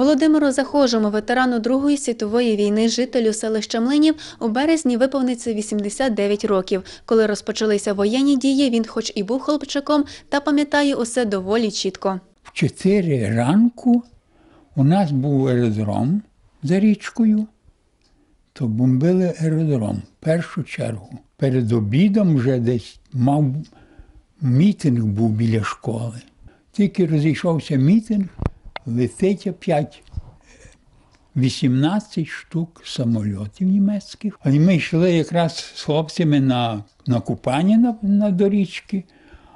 Володимиру Захожому, ветерану Другої світової війни, жителю селища Млинів, у березні виповниться 89 років. Коли розпочалися воєнні дії, він хоч і був хлопчаком, та пам'ятає усе доволі чітко. В 4 ранку у нас був аеродром за річкою, то бомбили аеродром в першу чергу. Перед обідом вже десь мав мітинг був біля школи. Тільки розійшовся мітинг, летить опять 18 штук самольотів німецьких. А ми йшли якраз з хлопцями на, на купання на, на до річки,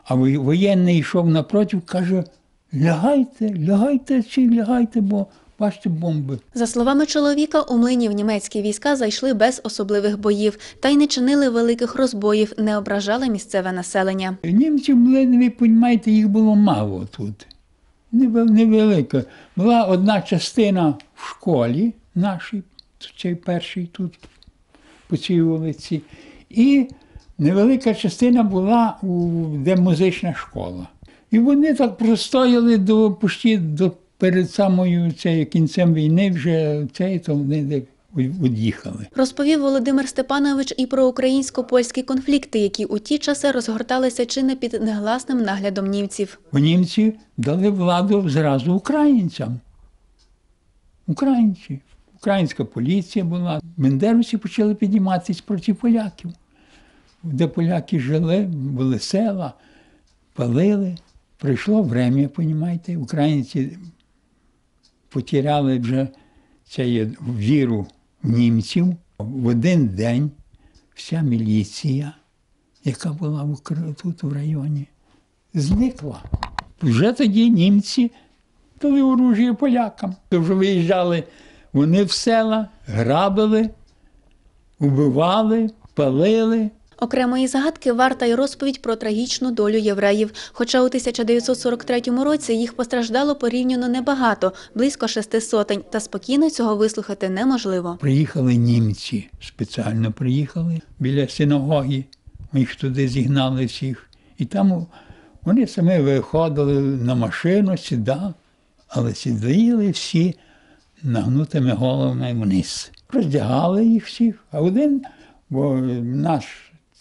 а воєнний йшов напротив, каже: лягайте, лягайте чи лягайте, бо бачите бомби. За словами чоловіка, у Млинів німецькі війська зайшли без особливих боїв та й не чинили великих розбоїв, не ображали місцеве населення. Німців, ви розумієте, їх було мало тут. Невел- Невелика. Була одна частина в школі нашій, цей перший тут, по цій вулиці, і невелика частина була, у, де музична школа. І вони так простояли до, почти до перед самою цею, кінцем війни, вже цей, то вони від'їхали. Розповів Володимир Степанович і про українсько-польські конфлікти, які у ті часи розгорталися чи не під негласним наглядом німців. Німці дали владу зразу українцям. Українці. Українська поліція була. Бендеровці почали підніматися проти поляків. Де поляки жили, були села, палили. Прийшло время, понімаєте, українці потеряли вже цю віру німців. В один день вся міліція, яка була тут в районі, зникла. Вже тоді німці дали оружие полякам. Вже виїжджали вони в села, грабили, убивали, палили. Окремої загадки варта й розповідь про трагічну долю євреїв. Хоча у 1943 році їх постраждало порівняно небагато, близько шести сотень, та спокійно цього вислухати неможливо. Приїхали німці, спеціально приїхали біля синагоги. Їх туди зігнали всіх. І там вони самі виходили на машину, сідали, але сиділи всі нагнутими головами вниз. Роздягали їх всіх, а один, бо наш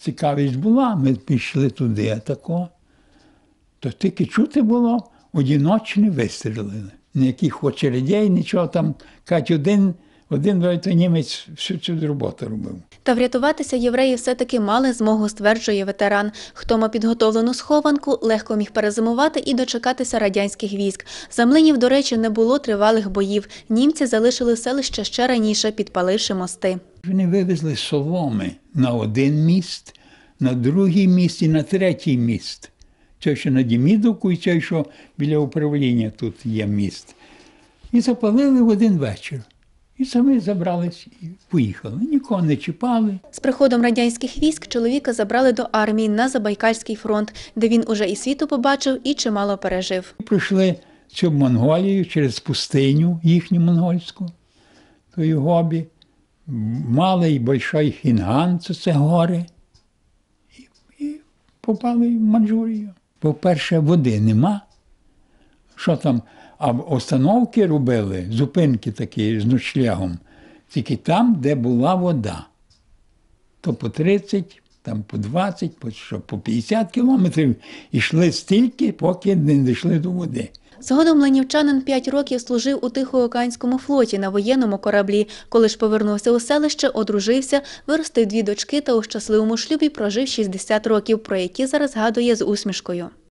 цікавість була, ми пішли туди тако. То тільки чути було, одіночні вистрілили. Ніяких очередей, нічого там. Кажуть, один, один німець всю цю роботу робив. Та врятуватися євреї все-таки мали змогу, стверджує ветеран. Хто мав підготовлену схованку, легко міг перезимувати і дочекатися радянських військ. За млинів, до речі, не було тривалих боїв. Німці залишили селище ще раніше, підпаливши мости. Вони вивезли соломи на один міст, на другий міст і на третій міст. Це що на Дімідовку і це, що біля управління тут є міст. І запалили в один вечір. І самі забрались і поїхали. Нікого не чіпали. З приходом радянських військ чоловіка забрали до армії на Забайкальський фронт, де він уже і світу побачив, і чимало пережив. Прийшли цю Монголію через пустиню їхню монгольську, тої гобі. Малий большой хінган, це, це гори. І, і попали в Манчжурію. По-перше, води нема. Що там? А остановки робили, зупинки такі з ночлягом, тільки там, де була вода. То по 30, там по 20, по, що, по 50 кілометрів йшли стільки, поки не дійшли до води. Згодом ленівчанин п'ять років служив у Тихоокеанському флоті на воєнному кораблі. Коли ж повернувся у селище, одружився, виростив дві дочки та у щасливому шлюбі прожив 60 років, про які зараз згадує з усмішкою.